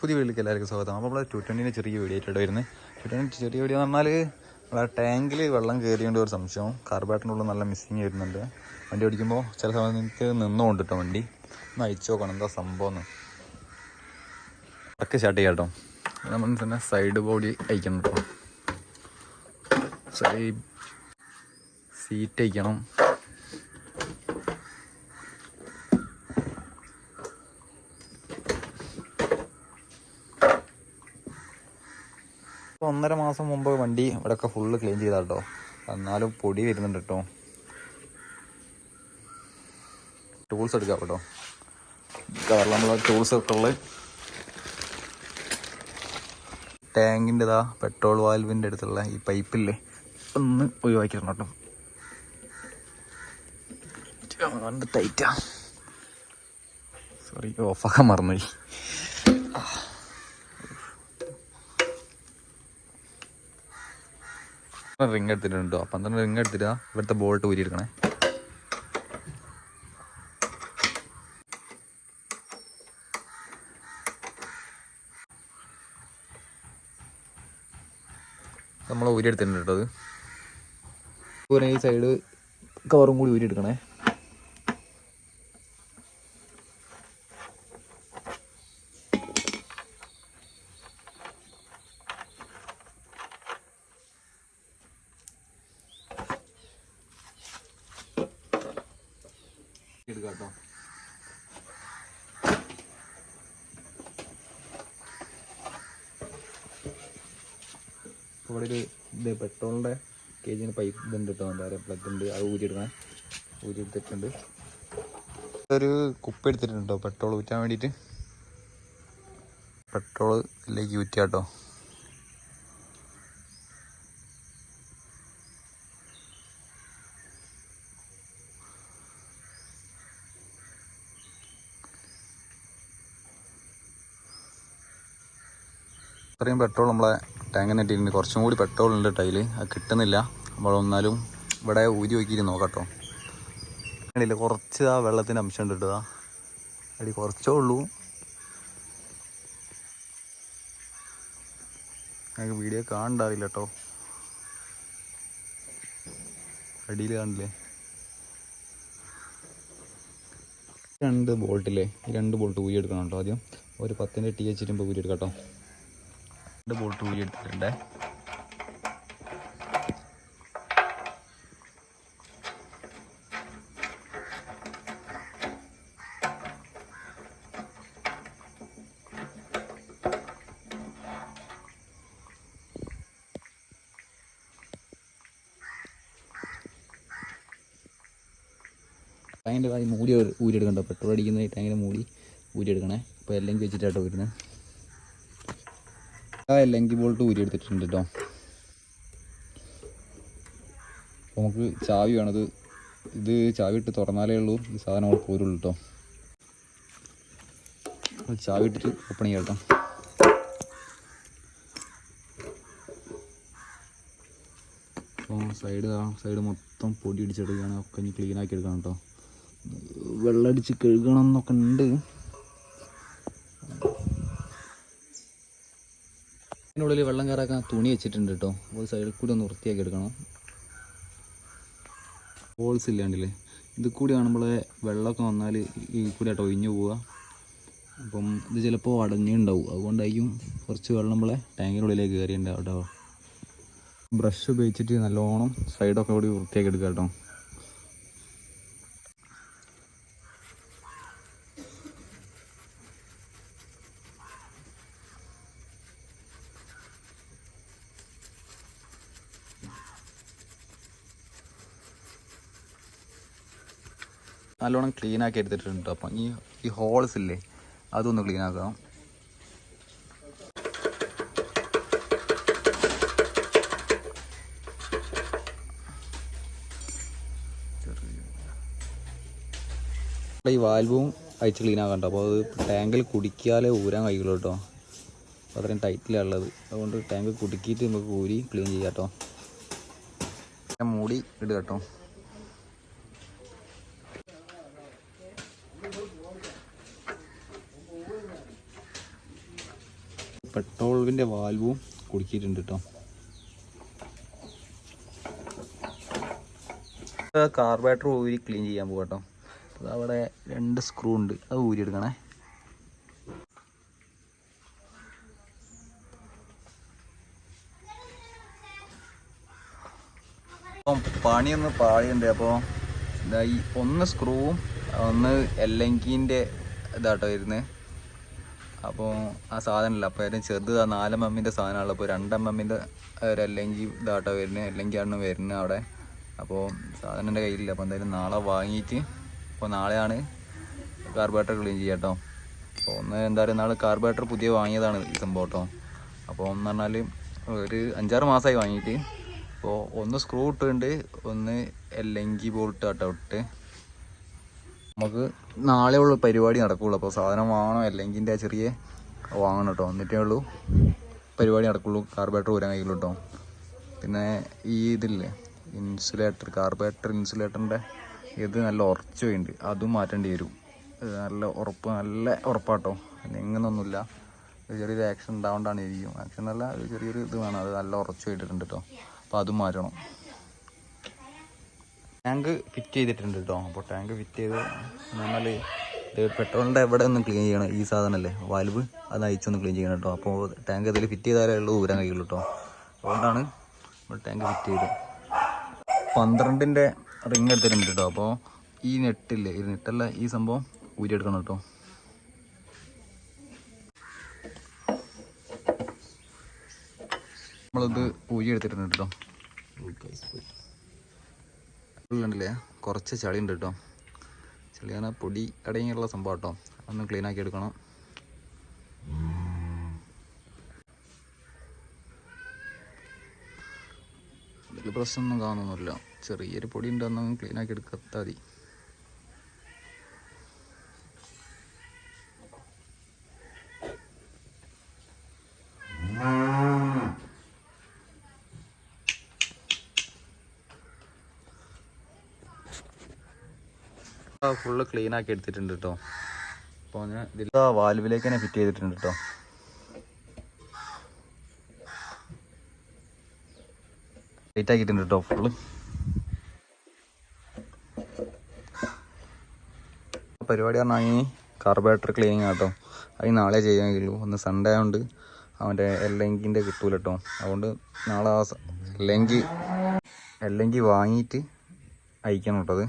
പുതിയ വീട്ടിലേക്ക് എല്ലാവർക്കും സ്വാഗതം. അപ്പോൾ നമ്മൾ ടു ട്വന്റിന് ചെറിയ വീഡിയോ ആയിട്ട് വരുന്നത് ടു ചെറിയ വീഡിയോ എന്ന് പറഞ്ഞാൽ നമ്മളെ ടാങ്കിൽ വെള്ളം കയറിയോണ്ട് ഒരു സംശയം. കാർബേറ്ററിനുള്ള നല്ല മിസ്സിങ് വരുന്നുണ്ട്. വണ്ടി ഓടിക്കുമ്പോൾ ചില സമയത്ത് എനിക്ക് നിന്നുകൊണ്ട് കേട്ടോ വണ്ടി. ഒന്ന് അയച്ചു നോക്കണം എന്താ സംഭവം എന്ന്. ഒക്കെ സ്റ്റാർട്ട് ചെയ്യാം കേട്ടോ നമ്മൾ തന്നെ സൈഡ് ബോഡി അയക്കണം കേട്ടോ സൈഡ് സീറ്റ് അയക്കണം ഒന്നര മാസം മുമ്പ് വണ്ടി ഇവിടെയൊക്കെ ഫുള്ള് ക്ലീൻ ചെയ്താ കേട്ടോ എന്നാലും പൊടി വരുന്നുണ്ട് കേട്ടോ ടൂൾസ് എടുക്കാം കേട്ടോ കാരണം നമ്മൾ ടൂൾസ് ഒക്കെ ഉള്ളത് ടാങ്കിന്റെ ഇതാ പെട്രോൾ വാൽവിന്റെ അടുത്തുള്ള ഈ പൈപ്പില്ലേ ഒന്ന് ഒഴിവാക്കിയിരണം കേട്ടോ ടൈറ്റാ സോറി ഓഫാക്കാൻ മറന്നുപോയി. റിങ് എടുത്തിട്ടുണ്ട് കേട്ടോ പന്ത്രണ്ട് റിങ് എടുത്തിട്ട് ഇവിടുത്തെ ബോൾട്ട് ഊരിയെടുക്കണേ നമ്മൾ ഊരിയെടുത്തിട്ടുണ്ട് കേട്ടോ അത്. ഈ സൈഡ് കവറും കൂടി ഊരിയെടുക്കണേ എടുക്കാം കേട്ടോ. ഇവിടെ ഒരു ഇത് പെട്രോളിന്റെ കെ ജിന് പൈപ്പ് ഇതുണ്ട് കേട്ടോ എന്താ പറയുക പ്ലഗ് ഉണ്ട്. അത് ഊരിയെടുക്കണേ ഊരിയെടുത്തിട്ടുണ്ട് ഒരു കുപ്പ എടുത്തിട്ടുണ്ട് കേട്ടോ പെട്രോൾ ഊറ്റാൻ വേണ്ടിയിട്ട്. പെട്രോൾ ഇതിലേക്ക് ഊറ്റുക ഇത്രയും പെട്രോൾ നമ്മളെ ടാങ്കിന് ഇട്ടിട്ടുണ്ട്. കുറച്ചും കൂടി പെട്രോൾ ഉണ്ട് ടൈൽ അത് കിട്ടുന്നില്ല. നമ്മൾ ഒന്നാലും ഇവിടെ ഊരി നോക്കിയിട്ട് നോക്കാട്ടോ ഇല്ല കുറച്ച് ആ വെള്ളത്തിന്റെ അംശം ഉണ്ട് കേട്ടോ. അടി കുറച്ചേ ഉള്ളൂ. ഞങ്ങൾക്ക് വീഡിയോ കാണണ്ടാവില്ല കേട്ടോ. അടിയിൽ കാണില്ലേ രണ്ട് ബോൾട്ടില്ലേ രണ്ട് ബോൾട്ട് ഊരി എടുക്കണം കേട്ടോ ആദ്യം. ഒരു പത്തിന്റെ ടി വെച്ചിട്ട് ഊരി എടുക്കാം കേട്ടോ. രണ്ട് ബോൾട്ട് ഊരി എടുത്തിട്ടുണ്ട്. ടാങ്കിന്റെ മൂടി ഊരി എടുക്കണ്ടോ പെട്രോൾ അടിക്കുന്ന ടാങ്കിന്റെ മൂടി ഊരി എടുക്കണേ അപ്പോൾ എല്ലെങ്കിൽ വെച്ചിട്ടാട്ടോ വരുന്നത് എല്ലെങ്കിൽ ബോൾട്ട് ഊരി എടുത്തിട്ടുണ്ട് കേട്ടോ നമുക്ക് ചാവി വേണത് ഇത് ചാവി ഇട്ട് തുറന്നാലേ ഉള്ളൂ. ഈ സാധനം അവിടെ പോരുള്ളൂ കേട്ടോ ചാവി ഇട്ടിട്ട് ഓപ്പൺ ചെയ്യാം കേട്ടോ അപ്പോൾ സൈഡ് സൈഡ് മൊത്തം പൊടി അടിച്ചെടുക്കുകയാണ് ഒക്കെ ഇനി ക്ലീൻ ആക്കി എടുക്കണം കേട്ടോ വെള്ളമടിച്ച് കഴുകണം എന്നൊക്കെ ഉണ്ട്. അതിനുള്ളിൽ വെള്ളം കയറാക്കാൻ തുണി വെച്ചിട്ടുണ്ട് കേട്ടോ അപ്പോൾ സൈഡിൽ കൂടി ഒന്ന് വൃത്തിയാക്കി എടുക്കണം. ഹോൾസ് ഇല്ലാണ്ടില്ലേ ഇത് കൂടി കാണുമ്പോൾ വെള്ളമൊക്കെ വന്നാൽ ഈ കൂടി ആട്ടോ ഒഴിഞ്ഞു പോവുക. അപ്പം ഇത് ചിലപ്പോൾ അടഞ്ഞുണ്ടാവും. അതുകൊണ്ടായിരിക്കും കുറച്ച് വെള്ളം നമ്മളെ ടാങ്കിനുള്ളിലേക്ക് കയറിയിട്ടുണ്ടാവും കേട്ടോ ബ്രഷ് ഉപയോഗിച്ചിട്ട് നല്ലോണം സൈഡൊക്കെ കൂടി വൃത്തിയാക്കി എടുക്കാം കേട്ടോ നല്ലോണം ക്ലീൻ ആക്കി എടുത്തിട്ടുണ്ട്. അപ്പം ഈ ഈ ഹോൾസ് ഇല്ലേ അതൊന്ന് ക്ലീൻ ആക്കാം ഈ വാൽവും അയച്ച് ക്ലീൻ ആക്കണ്ട. അപ്പോൾ അത് ടാങ്കിൽ കുടിക്കാതെ ഊരാൻ കഴിയുള്ളൂ കേട്ടോ. അപ്പോൾ അത്രയും ടൈറ്റിലാണ് ഉള്ളത്. അതുകൊണ്ട് ടാങ്ക് കുടുക്കിയിട്ട് നമുക്ക് ഊരി ക്ലീൻ ചെയ്യാം കേട്ടോ. മൂടി ഇടുക കേട്ടോ. പെട്രോളിന്റെ വാൽവും കുടുക്കിയിട്ടുണ്ട് കേട്ടോ കാർബേറ്റർ ഊരി ക്ലീൻ ചെയ്യാൻ പോകാം കേട്ടോ അത് അവിടെ രണ്ട് സ്ക്രൂ ഉണ്ട്. അത് ഊരി എടുക്കണേ അപ്പം പണിയൊന്ന് പാളിയുണ്ട്. അപ്പോൾ ഈ ഒന്ന് സ്ക്രൂവും ഒന്ന് എല്ലെങ്കിന്റെ ഇതാട്ടോ വരുന്നത് അപ്പോൾ ആ സാധനമില്ല അപ്പോൾ അതിന് ചെറുത് ആ എമ്മിന്റെ സാധനമുള്ള അപ്പോൾ രണ്ട് എമ്മിന്റെ ഒരു അല്ലെങ്കിൽ ഇതാട്ടോ വരുന്നത് എല്ലെങ്കിയാണ് വരുന്നത് അവിടെ. അപ്പോൾ സാധനം എന്റെ കയ്യിലില്ല. അപ്പോൾ എന്തായാലും നാളെ വാങ്ങിയിട്ട് അപ്പോൾ നാളെയാണ് കാർബറേറ്റർ ക്ലീൻ ചെയ്യുക കേട്ടോ. അപ്പോൾ ഒന്ന് എന്താ പറയുക നാളെ കാർബറേറ്റർ പുതിയ വാങ്ങിയതാണ് ഈ സംഭവം കേട്ടോ. അപ്പോൾ എന്ന് പറഞ്ഞാൽ ഒരു അഞ്ചാറ് മാസമായി വാങ്ങിയിട്ട്. അപ്പോൾ ഒന്ന് സ്ക്രൂ ഇട്ടുണ്ട് ഒന്ന് എല്ലെങ്കി ബോൾട്ട് ആട്ടോ ഇട്ട്. നമുക്ക് നാളെ ഉള്ള പരിപാടി നടക്കുള്ളൂ. അപ്പോൾ സാധനം വാങ്ങണം അല്ലെങ്കിൽ ആ ചെറിയ വാങ്ങണം കേട്ടോ എന്നിട്ടേ ഉള്ളൂ. പരിപാടി നടക്കുള്ളൂ. കാർബേറ്റർ വരാൻ കഴിയുള്ളൂ കേട്ടോ പിന്നെ ഈ ഇതില്ലേ ഇൻസുലേറ്റർ കാർബേറ്റർ ഇൻസുലേറ്ററിന്റെ ഇത് നല്ല ഉറച്ചു ഉണ്ട് അതും മാറ്റേണ്ടി വരും. നല്ല ഉറപ്പ് നല്ല ഉറപ്പാട്ടോ എങ്ങനൊന്നുമില്ല ഒരു ചെറിയൊരു ആക്ഷൻ ഉണ്ടാവേണ്ടാണ് ഇരിക്കും ആക്ഷൻ നല്ല ഒരു ചെറിയൊരു ഇത് വേണം. അത് നല്ല ഉറച്ചു കേട്ടിട്ടുണ്ട് കേട്ടോ അപ്പോൾ അതും മാറ്റണം. ടാങ്ക് ഫിറ്റ് ചെയ്തിട്ടുണ്ട് കേട്ടോ അപ്പോൾ ടാങ്ക് ഫിറ്റ് ചെയ്ത് നമ്മൾ ഇത് പെട്രോളിന്റെ എവിടെ ഒന്ന് ക്ലീൻ ചെയ്യണം. ഈ സാധനമല്ലേ വാൽവ് അത് അയച്ചൊന്ന് ക്ലീൻ ചെയ്യണം കേട്ടോ അപ്പോൾ ടാങ്ക് ഇതിൽ ഫിറ്റ് ചെയ്താലേ ഉള്ളൂ ഊരാൻ കഴിയുള്ളൂ കേട്ടോ അതുകൊണ്ടാണ് നമ്മൾ ടാങ്ക് ഫിറ്റ് ചെയ്ത്. പന്ത്രണ്ടിന്റെ റിങ് എടുത്തിട്ടുണ്ട് കേട്ടോ അപ്പോൾ ഈ നെട്ടില്ലേ ഈ നെട്ടല്ല ഈ സംഭവം ഊരിയെടുക്കണം കേട്ടോ നമ്മളിത് ഊരി എടുത്തിട്ടുണ്ട് കേട്ടോ ഉള്ളില്ലേ കുറച്ച് ചളി ഉണ്ട് കേട്ടോ. ചളിയാണ് പൊടി അടങ്ങിയുള്ള സംഭവം കേട്ടോ. ഒന്ന് ക്ലീൻ ആക്കി എടുക്കണം. വലിയ പ്രശ്നമൊന്നും കാണുന്നില്ല ചെറിയൊരു പൊടി ഉണ്ടെന്നൊന്നും ക്ലീൻ ആക്കി എടുക്കാത്ത ഫുള്ള് ക്ലീൻ ആക്കി എടുത്തിട്ടുണ്ട് കേട്ടോ അപ്പോൾ ഞാൻ ഇതിൽ വാൽവിലേക്ക് തന്നെ ഫിറ്റ് ചെയ്തിട്ടുണ്ട് കേട്ടോ ടൈറ്റ് ആക്കിയിട്ടുണ്ട് കേട്ടോ ഫുള്ള് പരിപാടി പറഞ്ഞാൽ ഈ കാർബറേറ്റർ ക്ലീനിങ് ആട്ടോ. അത് നാളെ ചെയ്യാൻ കഴിയുള്ളൂ ഒന്ന് സൺഡേ ആയതുകൊണ്ട് അവന്റെ എല്ലെങ്കിന്റെ കിട്ടൂല കേട്ടോ അതുകൊണ്ട് നാളെ ആ എല്ലെങ്കിൽ എല്ലെങ്കിൽ വാങ്ങിയിട്ട് അയക്കണം കേട്ടോ അത്.